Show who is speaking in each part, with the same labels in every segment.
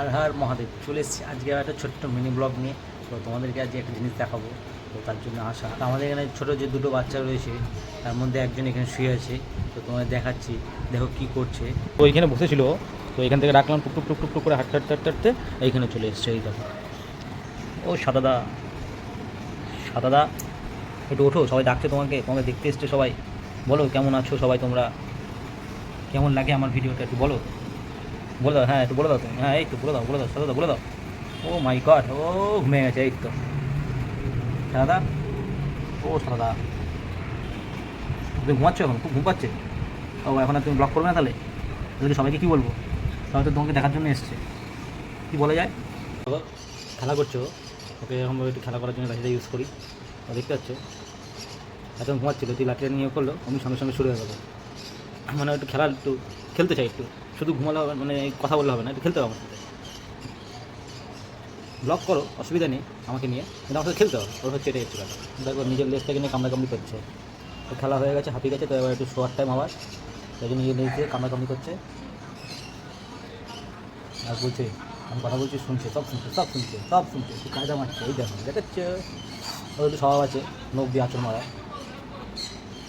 Speaker 1: হার হার মহাদেব, চলে এসেছি। আজকে একটা ছোট্ট মিনি ব্লগ নিয়ে। তো তোমাদেরকে আজকে একটা জিনিস দেখাবো। তো তার জন্য আসা আমাদের এখানে ছোটো যে দুটো বাচ্চা রয়েছে, তার মধ্যে একজন এখানে শুয়ে আছে। তো তোমাদের দেখাচ্ছি, দেখো কি করছে। তো ওইখানে বসেছিল। তো এখান থেকে রাখলাম টুক টুক টুক টুক টুক করে হাঁটতে হাঁটতে হাঁটতে হাঁটতে এইখানে চলে এসছে, এই দেখো। ও সাদাদা। সাদাদা, একটু ওঠো, সবাই ডাকছে তোমাকে। তোমাকে দেখতে এসছে সবাই। বলো, কেমন আছো সবাই তোমরা? কেমন লাগে আমার ভিডিওটা একটু বলো? বলে দাও হ্যাঁ একটু বলে দাও তুমি হ্যাঁ এই বলে দাও বলে দাও, সাদা বলে দাও। ও মাই গড ও ঘুমে গেছে, এই তো। সাদা? ও সাদা। তুমি ঘুমাচ্ছ এখন? খুব ঘুম পাচ্ছে? ও, এখন তুমি ব্লক করবে না তাহলে? তাহলে সবাইকে কী বলব? সবাই তো তোমাকে দেখার জন্য এসছে। কী বলা যায়? খেলা করছ ওকে এখন একটু খেলা করার জন্য লাঠিটা ইউজ করি। ও দেখতে পাচ্ছ। এখন ঘুমাচ্ছিল, তুই লাঠিটা নিয়ে করল আমি সঙ্গে সঙ্গে শুরু হয়ে গেলো। মানে একটু খেলা একটু, খেলতে চাই একটু। শুধু ঘুমালে হবে মানে কথা বললে হবে না, একটু খেলতে হবে আমার সাথে। ব্লক করো, অসুবিধা নেই আমাকে নিয়ে, কিন্তু আমার সাথে খেলতে হবে, ওর হচ্ছে এটাই কথা দেখো নিজের লেজটাকে নিয়ে কামড়াকামড়ি করছে। তো খেলা হয়ে গেছে, হাঁপিয়ে গেছে, তো এবার একটু শোয়ার টাইম আবার। তাই জন্য নিজের লেজ দিয়ে কামড়াকামড়ি করছে। আর বলছে, আমি কথা বলছি, শুনছে, সব শুনছে সব শুনছে সব শুনছে একটু কায়দা মারছে, এই দেখো, দেখাচ্ছে। ওর একটু স্বভাব আছে, নখ দিয়ে আচর মারা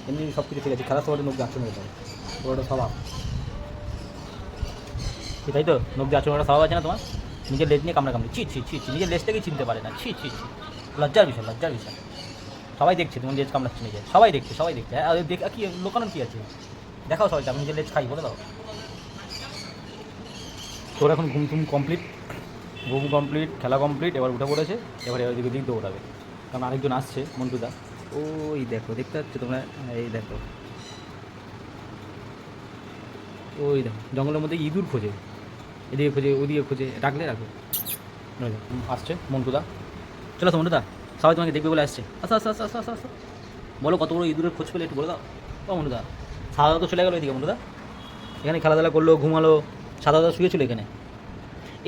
Speaker 1: এমনি সব কিছু ঠিক আছে, খেলার সময় নখ দিয়ে আচর মেরে দেয় ওর ওটা স্বভাব। তাই তো নখ দিয়ে আচর মারা স্বভাব আছে না তোমার? নিজের লেজ নিয়ে কামড়া কামড়ি ছি ছি ছি ছি নিজের লেজটাকেই চিনতে পারে না? ছি ছি ছি। লজ্জার বিষয় লজ্জার বিষয়। সবাই দেখছে তোমার লেজ কামড়াচ্ছে নিজে সবাই দেখছে সবাই দেখছে। হ্যাঁ দেখ কি লোকানোর কী আছে? দেখাও সবাইকে আমি নিজের লেজ খাই বলে দাও। তোর এখন ঘুম টুম কমপ্লিট ঘুম কমপ্লিট খেলা কমপ্লিট এবার উঠে পড়েছে এবার এবার দিকে দিক দৌড়াবে। কারণ আরেকজন আসছে মন্টুদা। ওই দেখো দেখতে পাচ্ছ তোমরা? এই দেখো। ওই দেখো জঙ্গলের মধ্যে ইঁদুর খোঁজে। এদিকে খুঁজে ওদিকে খোঁজে রাখলে রাখো ওই দেখো, আসছে মন্টুদা। চলো তো মন্টুদা সবাই তোমাকে দেখবে বলে আসছে। আসো আসো আসো আসো আসো আসো। বলো কত বড় ইঁদুরের খোঁজ পেলে একটু বলে দাও। ও মন্টুদা সাদা তো চলে গেলো এদিকে মন্টুদা। এখানে খেলাধুলা করল ঘুমালো সাদা দাদা শুয়েছিল এখানে।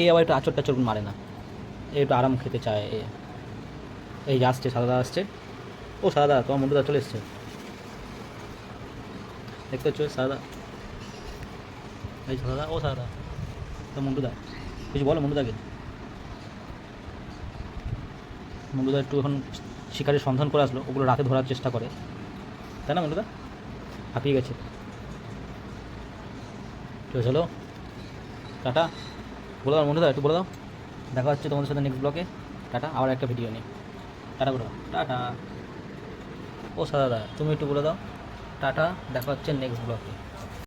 Speaker 1: এই আবার একটু আচর টাচর মারে না। এ একটু আরাম খেতে চায় এ। এই যে আসছে সাদা আসছে। ও সাদা তোমার মন্টুদা চলে এসছে। দেখতে পাচ্ছ সাদা। এই সাদা ও সাদা। তো মন্টুদা কিছু বলো মন্টুদাকে মন্টুদা একটু এখন শিকারের সন্ধান করে আসলো, ওগুলো রাতে ধরার চেষ্টা করে। তাই না মন্টুদা হাঁপিয়ে গেছে। তো চলো। টাটা। বলে দাও মন্টুদা একটু বলে দাও। দেখা হচ্ছে তোমাদের সাথে নেক্সট ব্লগে টাটা, আবার একটা ভিডিও নিয়ে। টাটা বলে দাও। টাটা। ও সাদা তুমি একটু বলে দাও। টাটা, দেখা হচ্ছে নেক্সট ব্লগে